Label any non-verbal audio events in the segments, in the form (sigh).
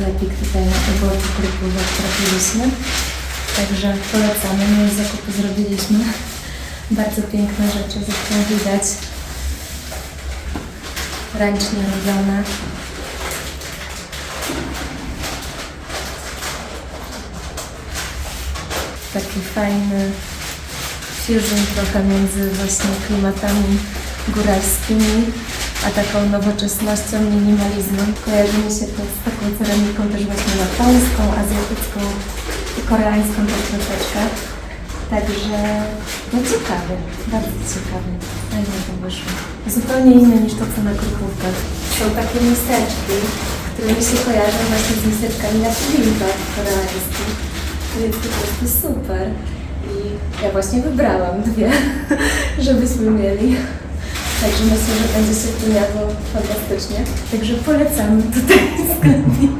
sklepik tutaj na uboczu Krupówek trafiliśmy. Także polecamy. My już zakupy zrobiliśmy. Bardzo piękne rzeczy, zresztą widać. Ręcznie robione. Taki fajny fusion trochę między właśnie klimatami góralskimi, a taką nowoczesnością, minimalizmem. Kojarzy mi się to z taką ceramiką też właśnie japońską, azjatycką i koreańską też troszeczkę. Także no ciekawy, bardzo ciekawy. Fajnie to wyszło. Zupełnie inne niż to, co na krupówkach. Są takie miseczki, które mi się kojarzą właśnie z miseczkami na filmach koreańskich. Więc po prostu super. I ja właśnie wybrałam dwie, (laughs) żebyśmy mieli. Także myślę, że będzie się jadło fantastycznie. Także polecamy tutaj (laughs) sklepik.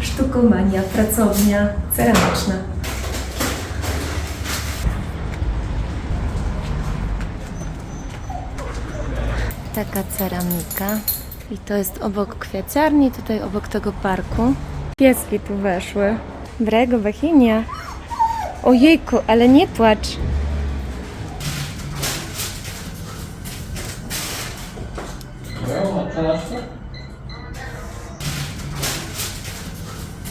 Sztukomania, pracownia ceramiczna. Taka ceramika. I to jest obok kwiaciarni, tutaj obok tego parku. Pieski tu weszły. Brego, Bechinia. Ojejku, ale nie płacz.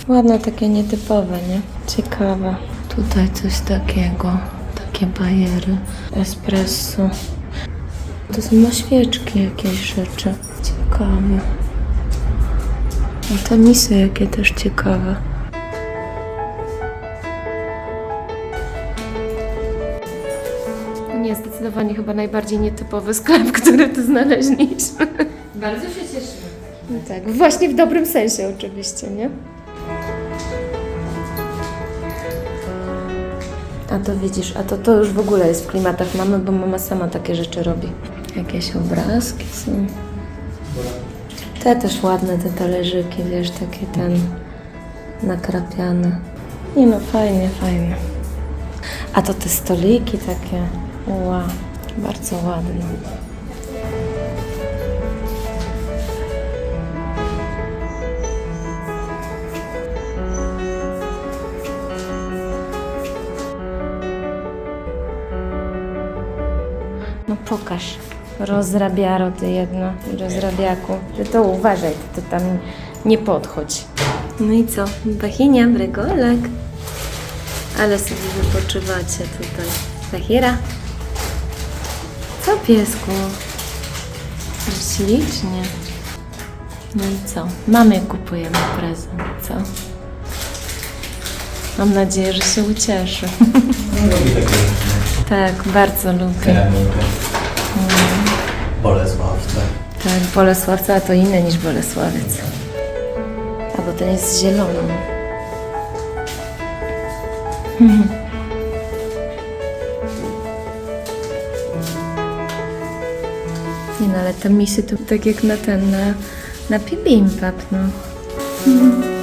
Ładne, takie nietypowe, nie? Ciekawe. Tutaj coś takiego. Takie bajery. Espresso. To są na świeczki jakieś rzeczy. Ciekawe. A te misy jakie też ciekawe. Nie, zdecydowanie chyba najbardziej nietypowy sklep, który tu znaleźliśmy. Bardzo się cieszymy. No tak, właśnie w dobrym sensie oczywiście, nie? A to widzisz, a to, to już w ogóle jest w klimatach mamy, bo mama sama takie rzeczy robi. Jakieś obrazki są. Te też ładne, te talerzyki, wiesz, takie ten nakrapiane. Nie no, fajnie, fajnie. A to te stoliki takie, wow, bardzo ładne. Pokaż. Rozrabiaro ty jedno, rozrabiaku. Ty to uważaj, ty to tam nie podchodź. No i co? Bachinia, brygolek. Ale sobie wypoczywacie tutaj. Zachira. Co piesku? Ślicznie. No i co? Mamie kupujemy prezent, co? Mam nadzieję, że się ucieszy. Lubi takie Tak, bardzo lubię. Ceramikę. Bolesławce. Tak, Bolesławca, a to inne niż Bolesławiec. A bo ten jest zielony. (laughs) Nie no, ale te misy to tak jak na ten, na, na bibimbap, no. Ładne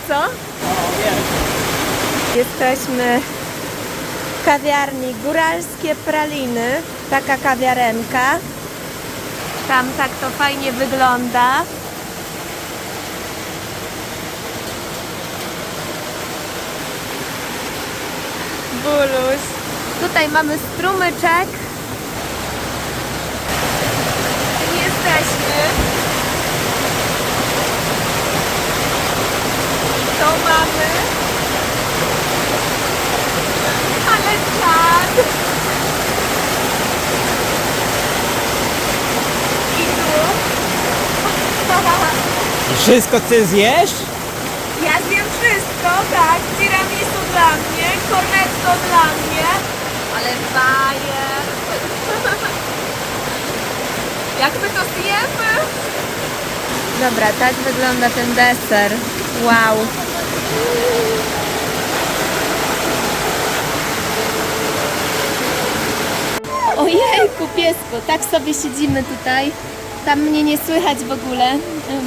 Co? Jesteśmy w kawiarni Góralskie Praliny. Taka kawiarenka. Tam tak to fajnie wygląda. Buluś. Tutaj mamy strumyczek. Jesteśmy. Czad. I tu. I Wszystko ty zjesz? Ja zjem wszystko, tak. Tiramisu dla mnie, cornetto dla mnie. Ale bajer. (laughs) Jak my to zjemy? Dobra, tak wygląda ten deser. Wow. Ojejku, piesko, tak sobie siedzimy tutaj. Tam mnie nie słychać w ogóle,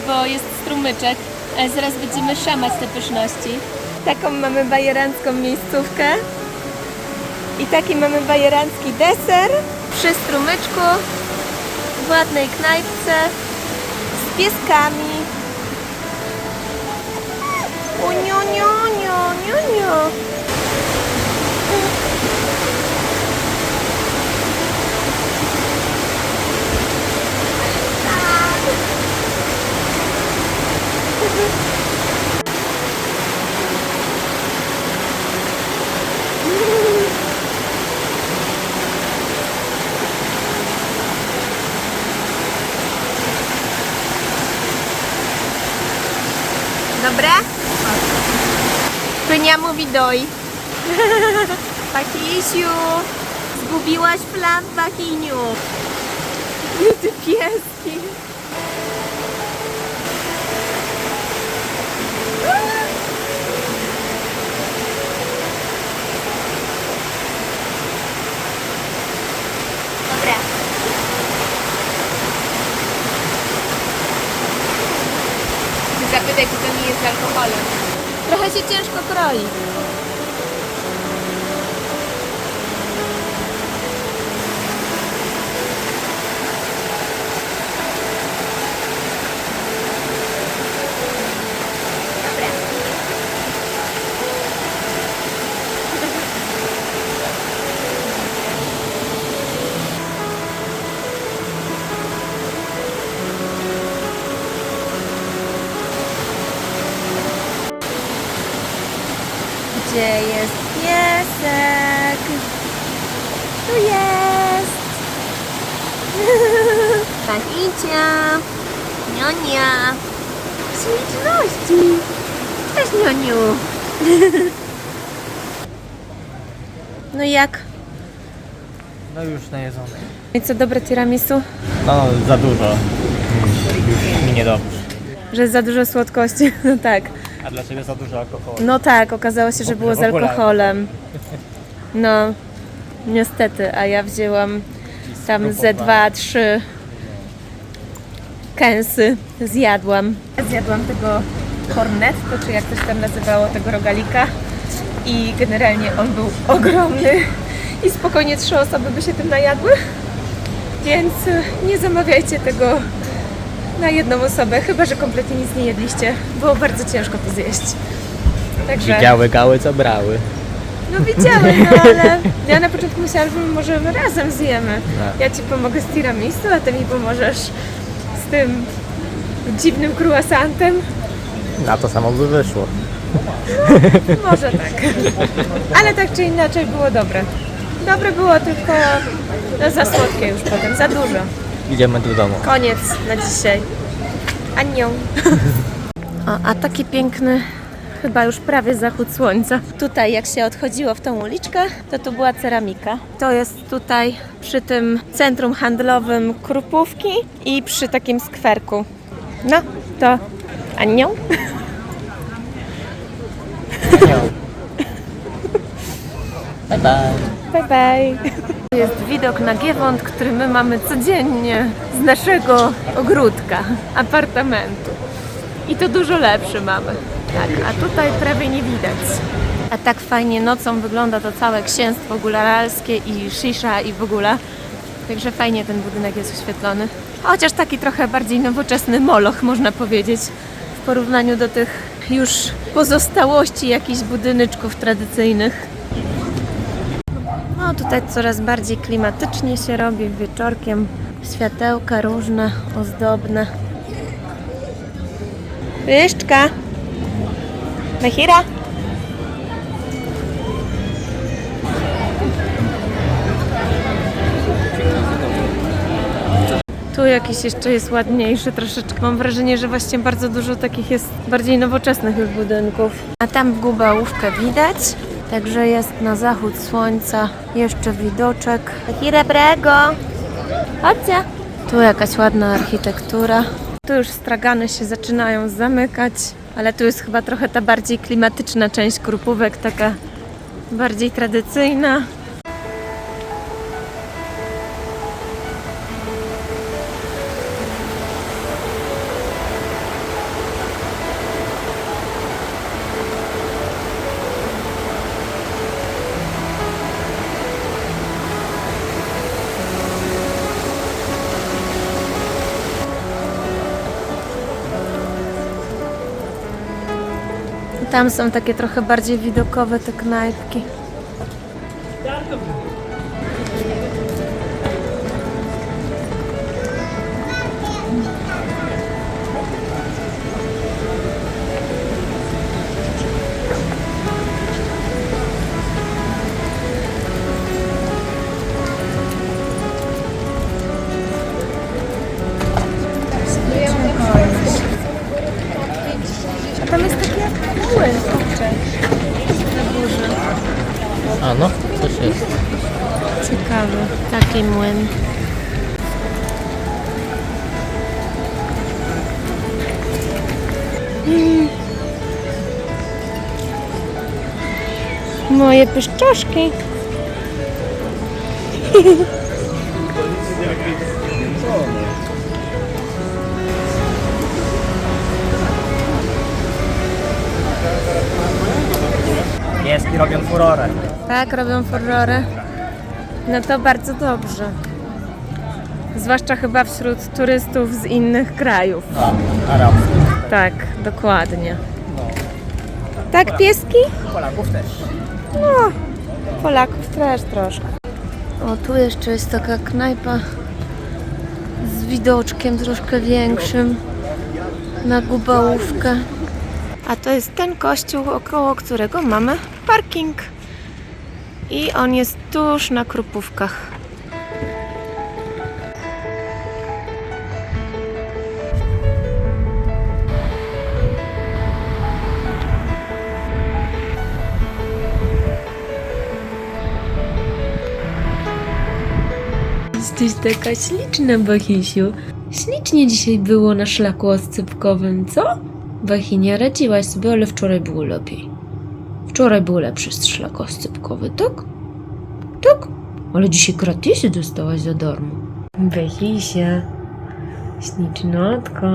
bo jest strumyczek, ale zaraz będziemy szamać te pyszności. Taką mamy bajerancką miejscówkę i taki mamy bajerancki deser przy strumyczku w ładnej knajpce z pieskami. Unio, nio, nio, nio, nio. Dobre? Pynia mówi doj. (laughs) Pakisiu, zgubiłaś plan w Bakiniu. Ty pieski. Dobre. Zapytaj, czy to nie jest z alkoholem. Trochę się ciężko kroi. Gdzie jest piesek? Tu jest! (laughs) Pachicia! Nionia! Śliczności! Cześć, Nioniu! (laughs) No jak? No już najedzony. I co, dobre tiramisu? No za dużo. Już mi niedobrze. Że za dużo słodkości? (laughs) No tak. A dla ciebie za dużo alkoholu. No tak, okazało się, że było z alkoholem. (laughs) No, niestety, a ja wzięłam tam ze dwa, trzy kęsy zjadłam. Zjadłam tego cornetto, czy jak to się tam nazywało, tego rogalika i generalnie on był ogromny i spokojnie trzy osoby by się tym najadły, więc nie zamawiajcie tego na jedną osobę, chyba że kompletnie nic nie jedliście. Było bardzo ciężko to zjeść. Także... Widziały gały, co brały. No widziałem, no (laughs) ale ja na początku myślałam, że może razem zjemy. Tak. Ja Ci pomogę z tiramisu, a Ty mi pomożesz z tym dziwnym croissantem. Na to samo by wyszło. Może tak. Ale tak czy inaczej było dobre. Dobre było, tylko no, za słodkie już potem, za dużo. Idziemy do domu. Koniec na dzisiaj. Anią. (laughs) O, a taki piękny, chyba już prawie zachód słońca. Tutaj jak się odchodziło w tą uliczkę, to tu była ceramika. To jest tutaj przy tym centrum handlowym Krupówki i przy takim skwerku. No, to Anią. (laughs) Bye bye. Bye bye. Jest widok na Giewont, który my mamy codziennie z naszego ogródka, apartamentu. I to dużo lepszy mamy. Tak, a tutaj prawie nie widać. A tak fajnie nocą wygląda to całe księstwo gularalskie i Shisha i w ogóle. Także fajnie ten budynek jest oświetlony. Chociaż taki trochę bardziej nowoczesny moloch, można powiedzieć, w porównaniu do tych już pozostałości jakichś budyneczków tradycyjnych. Tutaj coraz bardziej klimatycznie się robi wieczorkiem. Światełka różne, ozdobne. Ryszczka! Mechira! Tu jakiś jeszcze jest ładniejszy troszeczkę. Mam wrażenie, że właśnie bardzo dużo takich jest bardziej nowoczesnych już budynków. A tam Gubałówkę widać. Także jest na zachód słońca jeszcze widoczek. Hirebrego! Chodźcie! Tu jakaś ładna architektura. Tu już stragany się zaczynają zamykać, ale tu jest chyba trochę ta bardziej klimatyczna część krupówek, taka bardziej tradycyjna. Tam są takie trochę bardziej widokowe te knajpki. Coś jest. Ciekawy. Taki młyn. Mm. Moje pyszczoszki. (laughs) Pieski robią furorę. Tak, robią furorę. No to bardzo dobrze. Zwłaszcza chyba wśród turystów z innych krajów. A, arabski. Tak, dokładnie. Tak, pieski? Polaków też. No, Polaków też troszkę. O, tu jeszcze jest taka knajpa z widoczkiem troszkę większym na Gubałówkę. A to jest ten kościół, około którego mamy parking. I on jest tuż na Krupówkach. Jesteś taka śliczna, Bachisiu. Ślicznie dzisiaj było na szlaku oscypkowym, co? Bachi, nie radziłaś sobie, ale wczoraj było lepiej. Wczoraj był lepszy szlak oscypkowy, tak? Tak? Ale dzisiaj gratisy dostałaś za darmo. Bachisia, ślicznotko.